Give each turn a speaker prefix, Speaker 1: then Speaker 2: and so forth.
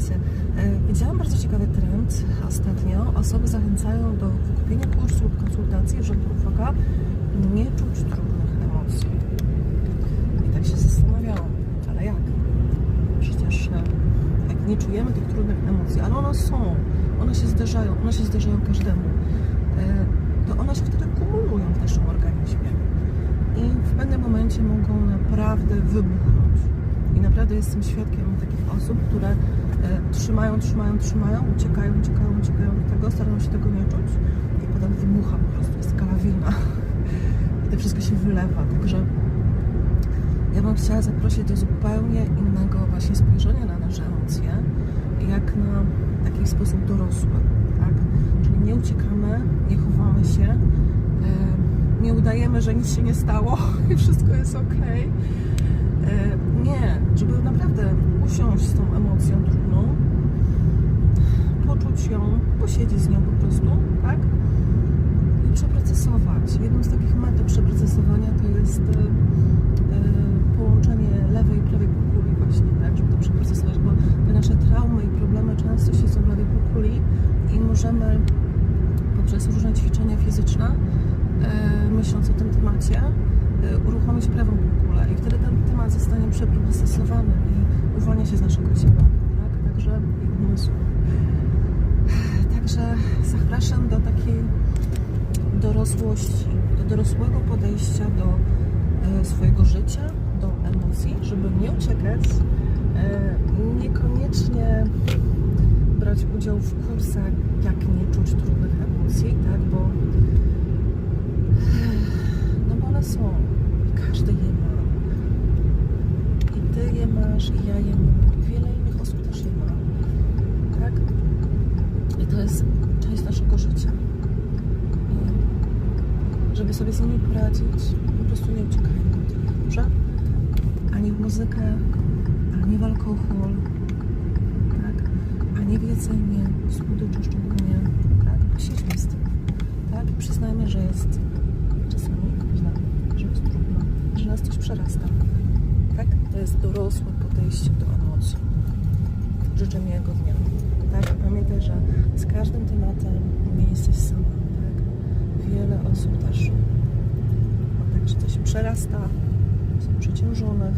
Speaker 1: Słuchajcie, widziałam bardzo ciekawy trend ostatnio. Osoby zachęcają do kupienia kursu lub konsultacji, żeby, uwaga, nie czuć trudnych emocji. I tak się zastanawiałam, ale jak? Przecież e, jak nie czujemy tych trudnych emocji, ale one są, one się zdarzają, one się zdarzają każdemu, e, to one się wtedy kumulują w naszym organizmie i w pewnym momencie mogą naprawdę wybuchnąć. I naprawdę jestem świadkiem takich osób, które trzymają, trzymają, trzymają, uciekają, uciekają, uciekają do tego, starają się tego nie czuć i potem wybucha po prostu, jest kalawina. I to wszystko się wylewa, także ja bym chciała zaprosić do zupełnie innego właśnie spojrzenia na nasze emocje, jak na taki sposób dorosły, tak? Czyli nie uciekamy, nie chowamy się, e, nie udajemy, że nic się nie stało i wszystko jest ok. Nie, żeby naprawdę usiąść z tą emocją ją, posiedzieć z nią po prostu, tak? I przeprocesować. Jedną z takich metod przeprocesowania to jest e, e, połączenie lewej i prawej półkuli właśnie, tak, żeby to przeprocesować, bo te nasze traumy i problemy często siedzą w lewej półkuli i możemy poprzez różne ćwiczenia fizyczne, e, myśląc o tym temacie, uruchomić prawą półkulę i wtedy ten temat zostanie przeprocesowany i uwalnia się z naszego ciała, tak, także i umysłu. Także zapraszam do takiej dorosłości, do dorosłego podejścia do e, swojego życia, do emocji, żeby nie uciekać, e, niekoniecznie brać udział w kursach, jak nie czuć trudnych emocji, tak, bo no bo one są każdy je ma. I ty je masz, i ja je mam, i wiele innych osób też je ma, tak? I to jest część naszego życia. I żeby sobie z nimi poradzić, po prostu nie uciekajmy od nich, dobrze? Ani w muzykę, ani w alkohol, tak? Ani w jedzenie, słodycze szczególnie, tak? Posiedźmy z tym, tak? I przyznajmy, że jest czasami źle, że jest trudno, że nas coś przerasta, tak? To jest dorosłe podejście do emocji. Życzę miłego dnia. Tak, pamiętaj, że z każdym tematem nie jesteś sama. Tak? Wiele osób też ma tak, że coś przerasta, przeciążonych.